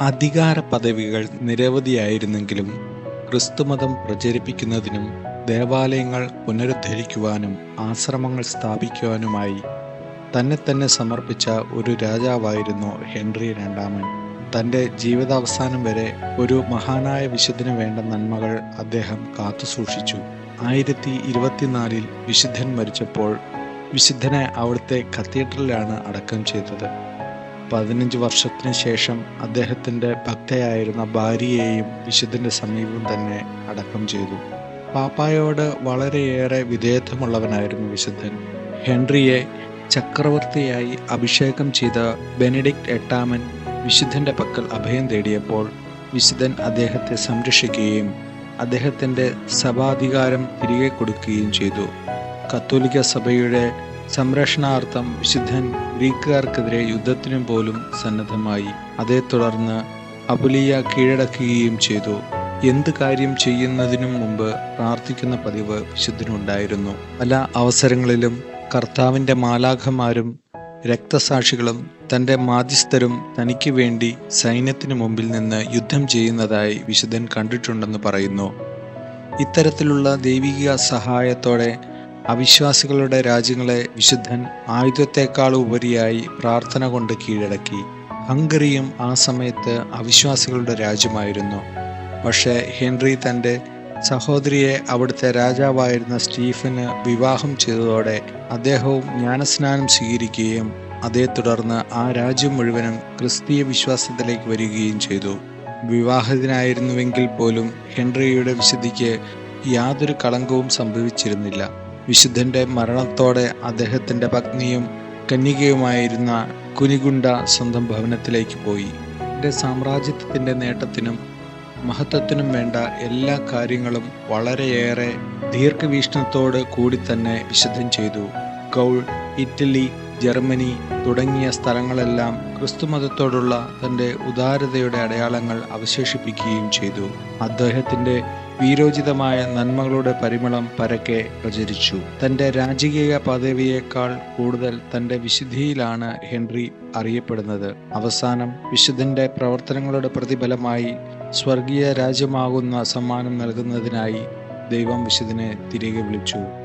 അധികാര പദവികൾ നിരവധിയായിരുന്നെങ്കിലും ക്രിസ്തുമതം പ്രചരിപ്പിക്കുന്നതിനും ദേവാലയങ്ങൾ പുനരുദ്ധരിക്കുവാനും ആശ്രമങ്ങൾ സ്ഥാപിക്കുവാനുമായി തന്നെ തന്നെ സമർപ്പിച്ച ഒരു രാജാവായിരുന്നു ഹെൻറി രണ്ടാമൻ. തന്റെ ജീവിതാവസാനം വരെ ഒരു മഹാനായ വിശുദ്ധന് വേണ്ട നന്മകൾ അദ്ദേഹം കാത്തുസൂക്ഷിച്ചു ആയിരത്തി ഇരുപത്തിനാലിൽ വിശുദ്ധൻ മരിച്ചപ്പോൾ വിശുദ്ധനെ അവിടുത്തെ കത്തീഡ്രലിലാണ് അടക്കം ചെയ്തത്. പതിനഞ്ച് വർഷത്തിന് ശേഷം അദ്ദേഹത്തിന്റെ ഭക്തയായിരുന്ന ഭാര്യയെയും വിശുദ്ധന്റെ സമീപം തന്നെ അടക്കം ചെയ്തു. പാപ്പായോട് വളരെയേറെ വിധേയത്വമുള്ളവനായിരുന്നു വിശുദ്ധൻ. ഹെൻറിയെ ചക്രവർത്തിയായി അഭിഷേകം ചെയ്ത ബെനഡിക്ട് എട്ടാമൻ വിശുദ്ധന്റെ പക്കൽ അഭയം തേടിയപ്പോൾ വിശുദ്ധൻ അദ്ദേഹത്തെ സംരക്ഷിക്കുകയും അദ്ദേഹത്തിന്റെ സഭാധികാരം തിരികെ കൊടുക്കുകയും ചെയ്തു. കത്തോലിക്ക സഭയുടെ സംരക്ഷണാർത്ഥം വിശുദ്ധൻ ഗ്രീക്കുകാർക്കെതിരെ യുദ്ധത്തിനും പോലും സന്നദ്ധമായി. അതേ തുടർന്ന് അപുലിയ കീഴടക്കുകയും ചെയ്തു. എന്ത് കാര്യം ചെയ്യുന്നതിനും മുമ്പ് പ്രാർത്ഥിക്കുന്ന പതിവ് വിശുദ്ധനുണ്ടായിരുന്നു. പല അവസരങ്ങളിലും കർത്താവിന്റെ മാലാഖമാരും രക്തസാക്ഷികളും തന്റെ മാധ്യസ്ഥരും തനിക്ക് വേണ്ടി സൈന്യത്തിനു മുമ്പിൽ നിന്ന് യുദ്ധം ചെയ്യുന്നതായി വിശുദ്ധൻ കണ്ടിട്ടുണ്ടെന്ന് പറയുന്നു. ഇത്തരത്തിലുള്ള ദൈവിക സഹായത്തോടെ അവിശ്വാസികളുടെ രാജ്യങ്ങളെ വിശുദ്ധൻ ആയുധത്തെക്കാൾ ഉപരിയായി പ്രാർത്ഥന കൊണ്ട് കീഴടക്കി. ഹംഗറിയും ആ സമയത്ത് അവിശ്വാസികളുടെ രാജ്യമായിരുന്നു. പക്ഷേ ഹെൻറി തന്റെ സഹോദരിയെ അവിടുത്തെ രാജാവായിരുന്ന സ്റ്റീഫന് വിവാഹം ചെയ്തതോടെ അദ്ദേഹവും ജ്ഞാനസ്നാനം സ്വീകരിക്കുകയും അതേ തുടർന്ന് ആ രാജ്യം മുഴുവനും ക്രിസ്തീയ വിശ്വാസത്തിലേക്ക് വരികയും ചെയ്തു. വിവാഹിതനായിരുന്നുവെങ്കിൽ പോലും ഹെൻറിയുടെ വിശുദ്ധിക്ക് യാതൊരു കളങ്കവും സംഭവിച്ചിരുന്നില്ല. വിശുദ്ധന്റെ മരണത്തോടെ അദ്ദേഹത്തിന്റെ പത്നിയും കന്യകയുമായിരുന്ന കുനിഗുണ്ട സ്വന്തം ഭവനത്തിലേക്ക് പോയി. എന്റെ സാമ്രാജ്യത്വത്തിന്റെ നേട്ടത്തിനും മഹത്വത്തിനും വേണ്ട എല്ലാ കാര്യങ്ങളും വളരെയേറെ ദീർഘവീക്ഷണത്തോട് കൂടി തന്നെ വിശുദ്ധം ചെയ്തു. ഗൗൾ ഇറ്റലി ജർമ്മനി തുടങ്ങിയ സ്ഥലങ്ങളെല്ലാം ക്രിസ്തുമതത്തോടുള്ള തന്റെ ഉദാരതയുടെ അടയാളങ്ങൾ അവശേഷിപ്പിക്കുകയും ചെയ്തു. അദ്ദേഹത്തിന്റെ വീരോചിതമായ നന്മകളുടെ പരിമളം പരക്കെ പ്രചരിച്ചു. തന്റെ രാജകീയ പദവിയേക്കാൾ കൂടുതൽ തന്റെ വിശുദ്ധിയിലാണ് ഹെൻറി അറിയപ്പെടുന്നത്. അവസാനം വിശുദ്ധന്റെ പ്രവർത്തനങ്ങളുടെ പ്രതിഫലമായി സ്വർഗീയ രാജ്യമാകുന്ന സമ്മാനം നൽകുന്നതിനായി ദൈവം വിശുദ്ധനെ തിരികെ വിളിച്ചു.